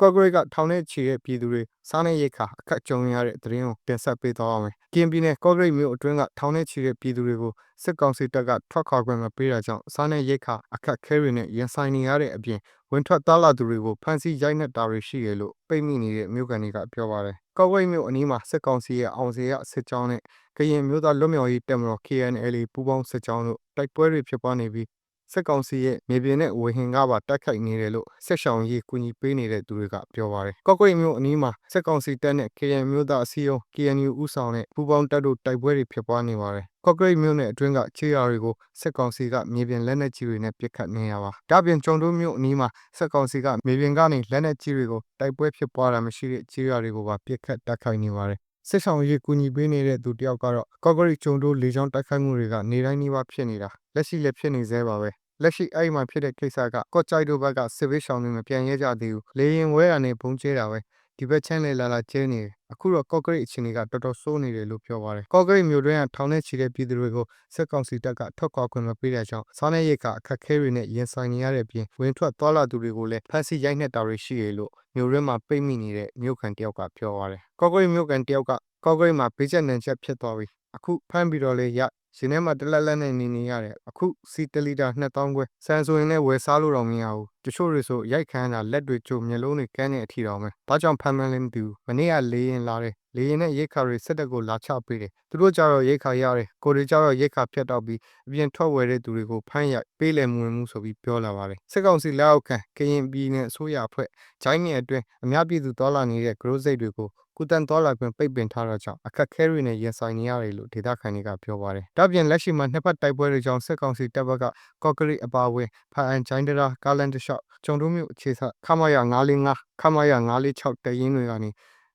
ကော့ဂရိတ်ကထောင်နဲ့ချီတဲ့ပြည်သူတွေစားနပ်ရိက္ခာအခက်ကြုံနေရတဲ့သတင်းကိုတင်ဆက်ပေးသွားပါမယ်။ကရင်ပြည်နယ်ကော့ဂရိတ်မြို့အတွင်းကထောင်နဲ့ချီတဲ့ပြည်သူတွေကိုစစ်ကောင်စီတပ်ကထွက်ခွာခွင့်မပေးတာကြောင့်စားနပ်ရိက္ခာအခက်ခဲတွေနဲ့ရင်ဆိုင်နေရတဲ့အပြင်ဝင်ထွက်သွားလာသူတွေကိုဖမ်းဆီးရိုက်နှက်တာတွေရှိတယ်လို့ပိတ်မိနေတဲ့မြို့ကန်တွေကပြောပါတယ်။ကော့ဂရိတ်မြို့အနီးမှာစစ်ကောင်စီရဲ့အောင်စေရစစ်ကြောင်းနဲ့ကရင်မျိုးသားလွတ်မြောက်ရေးတပ်မတော် KNLA ပူးပေါင်းစစ်ကြောင်းတို့တိုက်ပွဲတွေဖြစ်ပွားနေပြီး စစ်ကောင်စီရဲ့မြေပြင်နဲ့ဝေဟင်ကပါတိုက်ခိုက်နေတယ်လို့ဆက်ဆောင်ရေးကူညီပေးနေတဲ့သူတွေကပြောပါတယ်။ကော့ကရိတ်မြို့အနီးမှာစစ်ကောင်စီတပ်နဲ့ KN မျိုးသားအစည်းအရုံး KNU ဦးဆောင်တဲ့ပူးပေါင်းတပ်တို့တိုက်ပွဲတွေဖြစ်ပွားနေပါတယ်။ကော့ကရိတ်မြို့နယ်အတွင်းကခြေရာတွေကိုစစ်ကောင်စီကမြေပြင်လက်နက်ကြီးတွေနဲ့ပစ်ခတ်နေတာပါ။ဒါပြင်ကျုံတို့မြို့အနီးမှာစစ်ကောင်စီကမြေပြင်ကနေလက်နက်ကြီးတွေကိုတိုက်ပွဲဖြစ်ပွားတာမရှိတဲ့ခြေရာတွေကိုပါပစ်ခတ်တိုက်ခိုက်နေပါတယ်။စစ်ဆောင်ရေးကူညီပေးနေတဲ့သူတယောက်ကတော့ကော့ကရိတ်ကျုံတို့လေကြောင်းတိုက်ခိုက်မှုတွေကနေတိုင်းနှီးပါဖြစ်နေတာ လက်ရှိလည်းဖြစ်နေသေးပါပဲလက်ရှိအဲ့မှာဖြစ်တဲ့ကိစ္စကကော့ကြိုက်တို့ဘက်ကစစ်ဘေးရှောင်တွေမပြန်ရဲကြသေးဘူးလေရင်ဝဲရနဲ့ဘုံကျဲတာပဲဒီဘက်ချမ်းလေလာလာကျဲနေတယ်အခုတော့ကော့ကရိတ်အခြေအနေကတော်တော်ဆိုးနေတယ်လို့ပြောပါတယ်ကော့ကရိတ်မြို့တွင်းကထောင်ထဲချီတဲ့ပြည်သူတွေကိုစစ်ကောင်စီတပ်ကထွက်ခွာခွင့်မပေးတဲ့ကြောင့်စားနပ်ရိက္ခာအခက်အခဲတွေနဲ့ရင်ဆိုင်နေရတဲ့ပြင်ဝင်ထွက်သွားလာသူတွေကိုလည်းဖမ်းဆီးရိုက်နှက်တာတွေရှိရလို့မြို့ရင်းမှာပိတ်မိနေတဲ့မြို့ခံတယောက်ကပြောပါတယ်ကော့ကရိတ်မြို့ခံတယောက်ကကော့ကရိတ်မှာဘေးကျက်နံချက်ဖြစ်သွားပြီအခုဖမ်းပြီးတော့လေရ ရှင်ထဲမှာတလက်လက်နဲ့နေနေရတယ်အခုစီတလီတာ2000ခွဲစံဆိုရင်လည်းဝယ်စားလို့တော့မရဘူးတချို့တွေဆိုရိုက်ခမ်းတာလက်တွေကျုံမျက်လုံးတွေကန်းနေအထီတော်မယ်ဘာကြောင့်ဖမ်းမှန်းလည်းမသိဘူးမနေ့ကလေရင်လာတယ် လေရင်နဲ့ရိတ်ခါတွေစစ်တပ်ကိုလာချပေးတယ်သူတို့ကြတော့ရိတ်ခါရတယ်ကိုတွေကြတော့ရိတ်ခါဖြတ်တော့ပြီးအပြင်ထွက်ဝယ်တဲ့သူတွေကိုဖမ်းရိုက်ပေးလည်းမဝင်ဘူးဆိုပြီးပြောလာပါတယ်စစ်ကောင်စီလက်အောက်ခံကရင်ပြည်နယ်အစိုးရအဖွဲ့ဂျိုင်းနယ်အတွင်းအများပြည်သူတော်လာနေတဲ့ဂရိုးစိတ်တွေကိုကုတန်တော်လာခွင့်ပိတ်ပင်ထားတာကြောင့်အခက်ခဲတွေနဲ့ရင်ဆိုင်နေရတယ်လို့ဒေသခံတွေကပြောပါတယ်။ဒါပြင်လက်ရှိမှာနှစ်ဖက်တိုက်ပွဲတွေကြောင့်စစ်ကောင်စီတပ်ဘက်ကကော့ကရိတ်အပါအဝင်ဖာအန်ချိုင်းတရာကာလန်တလျှောက်ကျုံတို့မျိုးအခြေဆခမရ945ခမရ946တရင်တွေကနေ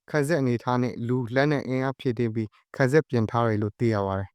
ခက်ဆက်အနေထားနဲ့လူလက်နဲ့အင်အားဖြည့်တင်းပြီးခက်ဆက်ပြင်ထားတယ်လို့သိရပါတယ်